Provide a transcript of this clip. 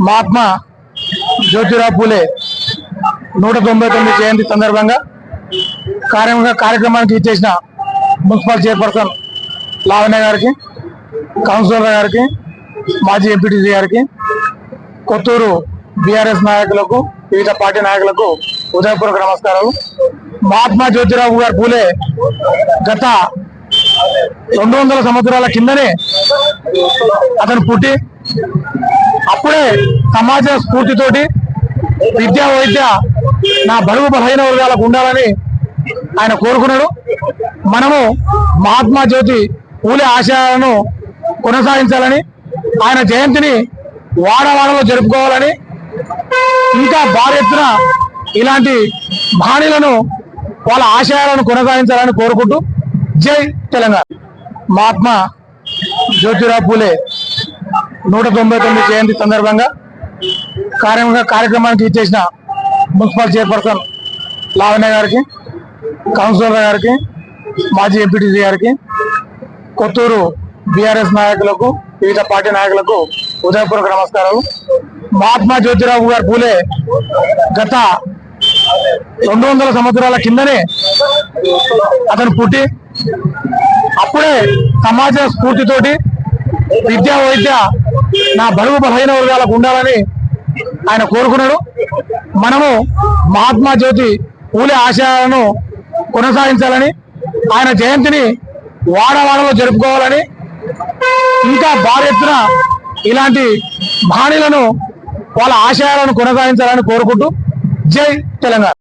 మహాత్మా జ్యోతిరావు పూలే నూట తొంభై తొమ్మిది జయంతి సందర్భంగా కార్యక్రమ కార్యక్రమానికి ఇచ్చేసిన మున్సిపల్ చైర్పర్సన్ లావణ్య గారికి కౌన్సిలర్ గారికి మాజీ ఎంపీటీసీ గారికి కొత్తూరు బీఆర్ఎస్ నాయకులకు వివిధ పార్టీ నాయకులకు ఉదయపూర్వక నమస్కారాలు. మహాత్మా జ్యోతిరావు గారు పూలే గత రెండు వందల సంవత్సరాల కిందనే అతను పుట్టి అప్పుడే సమాజ స్ఫూర్తితోటి విద్యా వైద్య నా బరువు బలహీన వర్గాలకు ఉండాలని ఆయన కోరుకున్నాడు. మనము మహాత్మా జ్యోతి పూలే ఆశయాలను కొనసాగించాలని ఆయన జయంతిని వాడవాడలో జరుపుకోవాలని ఇంకా భారీ ఎత్తున ఇలాంటి మహనీయులను వాళ్ళ ఆశయాలను కొనసాగించాలని కోరుకుంటూ జై తెలంగాణ. మహాత్మా జ్యోతిరావు పూలే నూట తొంభై తొమ్మిది జయంతి సందర్భంగా కార్యక్రమంగా కార్యక్రమానికి ఇచ్చేసిన మున్సిపల్ చైర్పర్సన్ లావణ్య గారికి కౌన్సిలర్ గారికి మాజీ ఎంపీటీసీ గారికి కొత్తూరు బీఆర్ఎస్ నాయకులకు వివిధ పార్టీ నాయకులకు ఉదయపూర్వక నమస్కారాలు. మహాత్మా జ్యోతిరావు గారు పూలే గత రెండు వందల సంవత్సరాల కిందనే అతను పుట్టి అప్పుడే సమాజ స్ఫూర్తితోటి విద్యా వైద్య నా బరువు బలహీన వర్గాలకు ఉండాలని ఆయన కోరుకున్నాడు. మనము మహాత్మా జ్యోతి పూలే ఆశయాలను కొనసాగించాలని ఆయన జయంతిని వాడవాడలో జరుపుకోవాలని ఇంకా భారీ ఎత్తున ఇలాంటి మహనీయులను వాళ్ళ ఆశయాలను కొనసాగించాలని కోరుకుంటూ జై తెలంగాణ.